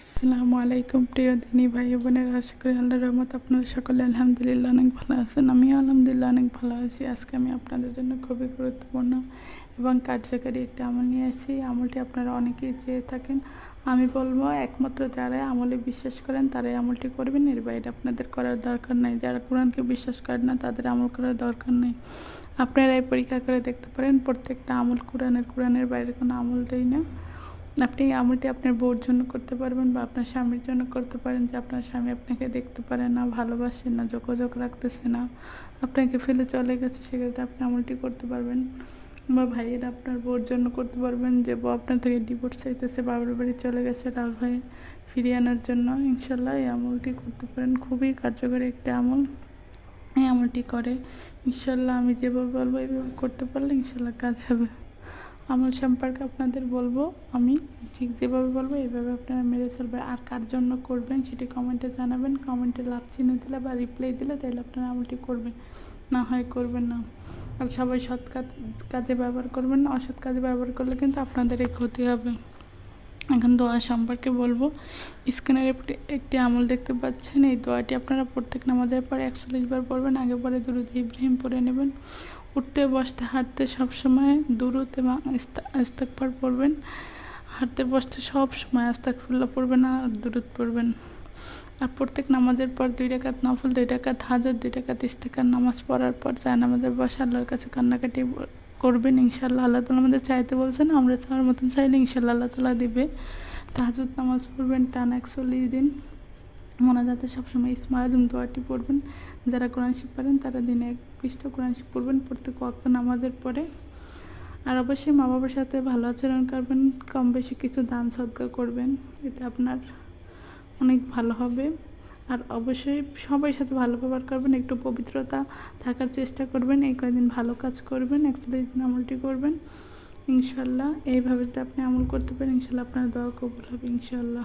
আসসালামু আলাইকুম প্রিয় দিনী ভাই বোনের, আশা করি আল্লাহ রহমত আপনারা সকলে আলহামদুলিল্লাহ অনেক ভালো আছেন। আমিও আলহামদুলিল্লাহ অনেক ভালো আছি। আজকে আমি আপনাদের জন্য খুবই গুরুত্বপূর্ণ এবং কার্যকারী একটি আমল নিয়ে আসি আমলটি আপনারা অনেকেই চেয়ে থাকেন। আমি বলব, একমাত্র যারা আমলে বিশ্বাস করেন, তারাই আমলটি করবেন। এর বাইরে আপনাদের করার দরকার নেই। যারা কোরআনকে বিশ্বাস করেন না, তাদের আমল করার দরকার নেই। আপনারা এই পরীক্ষা করে দেখতে পারেন, প্রত্যেকটা আমল কোরআনের কোরআনের বাইরে কোনো আমল দেই না। আপনি এই আমলটি আপনার বউর জন্য করতে পারবেন বা আপনার স্বামীর জন্য করতে পারেন যে আপনার স্বামী আপনাকে দেখতে পারে না, ভালোবাসে না, যোগাযোগ রাখতেছে না, আপনাকে ফেলে চলে গেছে, সেক্ষেত্রে আপনি আমলটি করতে পারবেন বা ভাইয়ের আপনার বউর জন্য করতে পারবেন যে বউ আপনার থেকে ডিভোর্স চাইতেছে বাবার বাড়ি চলে গেছে, রাগ হয়ে ফিরিয়ে আনার জন্য। ইনশাল্লাহ এই আমলটি করতে পারেন, খুবই কার্যকরী একটি আমল। এই আমলটি করে, ইনশাল্লাহ আমি যেভাবে বলব এইভাবে করতে পারলে ইনশাল্লাহ কাজ হবে। আমল সম্পর্কে আপনাদের বলব, আমি ঠিক যেভাবে বলব, এইভাবে আপনারা মেরে চলবেন। আর কার জন্য করবেন সেটি কমেন্টে জানাবেন। কমেন্টে লাভ চিহ্ন দিলে বা রিপ্লাই দিলে তাহলে আপনারা আমলটি করবেন। না হয় করবেন না। আর সবাই সৎ কাজ, কাজে ব্যবহার করবেন না, অসৎ কাজে ব্যবহার করলে কিন্তু আপনাদের এই ক্ষতি হবে। এখন দোয়া সম্পর্কে বলব। স্ক্রিনের একটি আমল দেখতে পাচ্ছেন, এই দোয়াটি আপনারা প্রত্যেক নামাজের পরে একচল্লিশ বার পড়বেন, আগে পরে দুরুদ ইব্রাহিম পড়ে নেবেন। উঠতে, বসতে, হাঁটতে সবসময় দুরুদ এবং ইস্তাকবার পড়বেন। হাঁটতে, বসতে সব সময় আস্তাকফুল্লাহ পড়বেন আর দুরুদ পড়বেন। আর প্রত্যেক নামাজের পর দুই টাকাত নফল, দুই টাকাত হাজার দুই টাকাত ইস্তেকার, নামাজ পড়ার পর চায় নামাজের বসে আল্লাহর কাছে কান্নাকাটি করবেন ইনশাল্লাহ আল্লাহ তালা আমাদের চাইতে বলছেন, আমরা চাওয়ার মতন চাইলে ইনশাল্লাহ আল্লাহ তালা দিবে। তাহাজুদ নামাজ পড়বেন, টান একচল্লিশ দিন। মোনাজাতে সবসময় ইসমা দোয়াটি পড়বেন। যারা কোরআন শিব পারেন তারা দিনে এক পৃষ্ঠা কোরআন শিব পড়বেন, প্রত্যেক অক্ত নামাজের পরে। আর অবশ্যই মা বাবার সাথে ভালো আচরণ করবেন, কম বেশি কিছু দান সদ্গা করবেন। এতে আপনার অনেক ভালো হবে। আর অবশ্যই সবাই সাথে ভালো ব্যবহার করবেন, একটু পবিত্রতা থাকার চেষ্টা করবেন, এই কয়েকদিন ভালো কাজ করবেন, একসাথে দিন আমলটি করবেন। ইনশাল্লাহ এইভাবে আপনি আমল করতে পারেন, ইনশাল্লাহ আপনার দোয়া কবুল হবে, ইনশাল্লাহ।